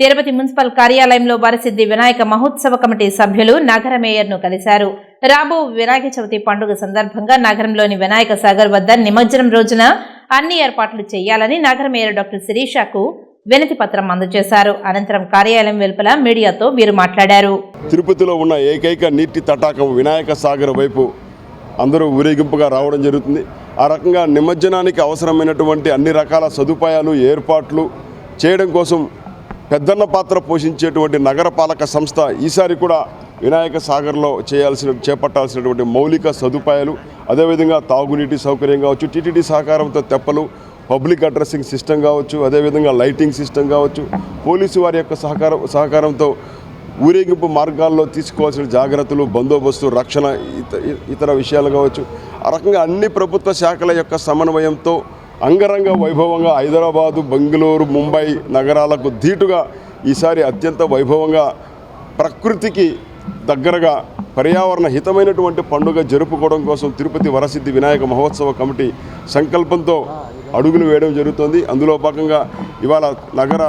Tirupati municipal కార్యాలయంలో వరసిద్ది వినాయక మహోత్సవ committee సభ్యులు నగర మేయర్ను కలిశారు. రాబో వినాయక చవితి పండుగ సందర్భంగా నగరంలోని వినాయక సాగర్ వద్ద నిమజ్జనం రోజున అన్ని ఏర్పాట్లు చేయాలని నగర మేయర్ డాక్టర్ శిరీషకు వినతి పత్రం అందజేశారు. అనంతరం కార్యాలయం వెలుపల మీడియాతో వీరు మాట్లాడారు. తిరుపతిలో ఉన్న ఏకైక నీటి తటాకం వినాయక సాగర్ వైపు అందరూ ఊరేగింపుగా రావడం జరుగుతుంది. ఆ రకంగా నిమజ్జనానికి అవసరమైనటువంటి అన్ని రకాల సదుపాయాలు ఏర్పాట్లు చేయడం కోసం పెద్దన్న పాత్ర పోషించేటువంటి నగరపాలక సంస్థ ఈసారి కూడా వినాయక సాగర్లో చేయాల్సిన చేపట్టాల్సినటువంటి మౌలిక సదుపాయాలు అదేవిధంగా తాగునీటి సౌకర్యం కావచ్చు టీటీడీ సహకారంతో తెప్పలు పబ్లిక్ అడ్రస్సింగ్ సిస్టమ్ కావచ్చు అదేవిధంగా లైటింగ్ సిస్టమ్ కావచ్చు పోలీసు వారి యొక్క సహకారం సహకారంతో ఊరేగింపు మార్గాల్లో తీసుకోవాల్సిన జాగ్రత్తలు బందోబస్తు రక్షణ ఇత- ఇతర విషయాలు కావచ్చు. ఆ రకంగా అన్ని ప్రభుత్వ శాఖల యొక్క సమన్వయంతో అంగరంగ వైభవంగా హైదరాబాదు బెంగళూరు ముంబై నగరాలకు ధీటుగా ఈసారి అత్యంత వైభవంగా ప్రకృతికి దగ్గరగా పర్యావరణ హితమైనటువంటి పండుగ జరుపుకోవడం కోసం తిరుపతి వరసిద్ధి వినాయక మహోత్సవ కమిటీ సంకల్పంతో అడుగులు వేయడం జరుగుతోంది. అందులో భాగంగా ఇవాళ నగర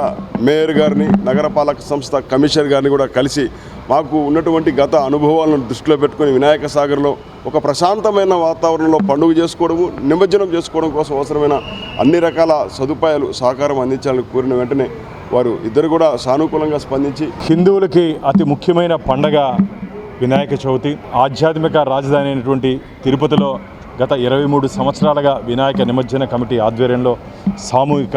మేయర్ గారిని నగరపాలక సంస్థ కమిషనర్ గారిని కూడా కలిసి మాకు ఉన్నటువంటి గత అనుభవాలను దృష్టిలో పెట్టుకుని వినాయక సాగర్లో ఒక ప్రశాంతమైన వాతావరణంలో పండుగ చేసుకోవడము నిమజ్జనం చేసుకోవడం కోసం అవసరమైన అన్ని రకాల సదుపాయాలు సహకారం అందించాలని కోరిన వెంటనే వారు ఇద్దరు కూడా సానుకూలంగా స్పందించి హిందువులకి అతి ముఖ్యమైన పండగ వినాయక చవితి. ఆధ్యాత్మిక రాజధాని అయినటువంటి తిరుపతిలో గత ఇరవై మూడు సంవత్సరాలుగా వినాయక నిమజ్జన కమిటీ ఆధ్వర్యంలో సామూహిక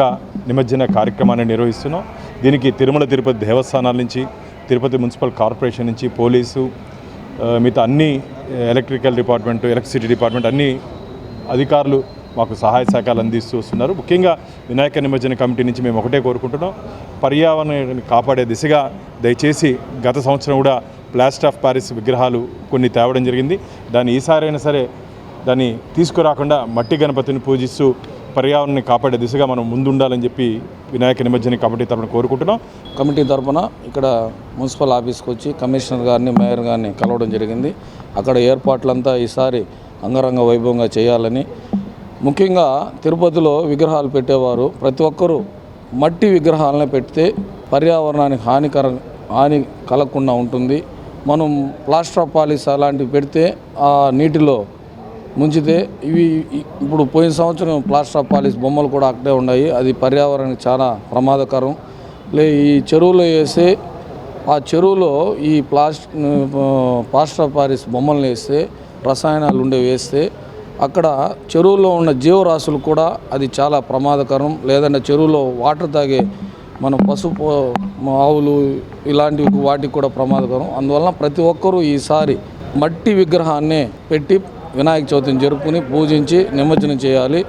నిమజ్జన కార్యక్రమాన్ని నిర్వహిస్తున్నాం. దీనికి తిరుమల తిరుపతి దేవస్థానాల నుంచి తిరుపతి మున్సిపల్ కార్పొరేషన్ నుంచి పోలీసు మిగతా అన్ని ఎలక్ట్రికల్ డిపార్ట్మెంట్ ఎలక్ట్రిసిటీ డిపార్ట్మెంట్ అన్ని అధికారులు మాకు సహాయ సహకారాలు అందిస్తూ వస్తున్నారు. ముఖ్యంగా వినాయక నిమజ్జన కమిటీ నుంచి మేము ఒకటే కోరుకుంటున్నాం. పర్యావరణాన్ని కాపాడే దిశగా దయచేసి గత సంవత్సరం కూడా ప్లాస్టర్ ఆఫ్ ప్యారిస్ విగ్రహాలు కొన్ని తేవడం జరిగింది. దాన్ని ఈసారైనా సరే దాన్ని తీసుకురాకుండా మట్టి గణపతిని పూజిస్తూ పర్యావరణాన్ని కాపాడే దిశగా మనం ముందుండాలని చెప్పి వినాయక నిమజ్జన కమిటీ తరపున కోరుకుంటున్నాం. కమిటీ తరపున ఇక్కడ మున్సిపల్ ఆఫీస్కి వచ్చి కమిషనర్ గారిని మేయర్ గారిని కలవడం జరిగింది. అక్కడ ఏర్పాట్లంతా ఈసారి అంగరంగ వైభవంగా చేయాలని. ముఖ్యంగా తిరుపతిలో విగ్రహాలు పెట్టేవారు. ప్రతి ఒక్కరూ మట్టి విగ్రహాలనే పెడితే పర్యావరణానికి హానికర హాని కలగకుండా ఉంటుంది. మనం ప్లాస్టర్ ఆఫ్ పాలిస్ అలాంటివి పెడితే ఆ నీటిలో ముంచితే ఇవి ఇప్పుడు పోయిన సంవత్సరం ప్లాస్టర్ ఆఫ్ పాలిస్ బొమ్మలు కూడా అక్కడే ఉన్నాయి. అది పర్యావరణానికి చాలా ప్రమాదకరం. లే ఈ చెరువులో వేస్తే ఆ చెరువులో ఈ ప్లాస్ట్ ప్లాస్టర్ ఆఫ్ పాలిస్ బొమ్మలు వేస్తే రసాయనాలు ఉండే వేస్తే అక్కడ చెరువులో ఉన్న జీవరాశులు కూడా అది చాలా ప్రమాదకరం. లేదంటే చెరువులో వాటర్ తాగే మన పసుపు ఆవులు ఇలాంటివి వాటికి కూడా ప్రమాదకరం. అందువలన ప్రతి ఒక్కరూ ఈసారి మట్టి విగ్రహాన్ని పెట్టి వినాయక చవితిని జరుపుకుని పూజించి నిమజ్జనం చేయాలి.